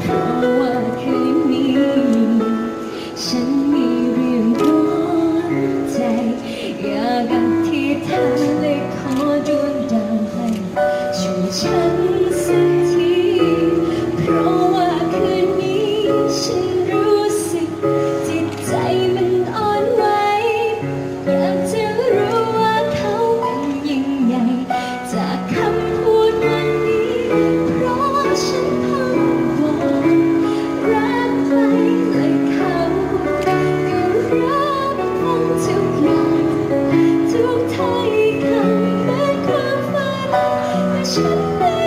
เพราะว่าคืนนี้ ฉันมีเรื่องร้อนใจ อยากอธิษฐานและขอดวงดาวให้ช่วยฉันสักที เพราะว่าคืนนี้ฉัน Thank you.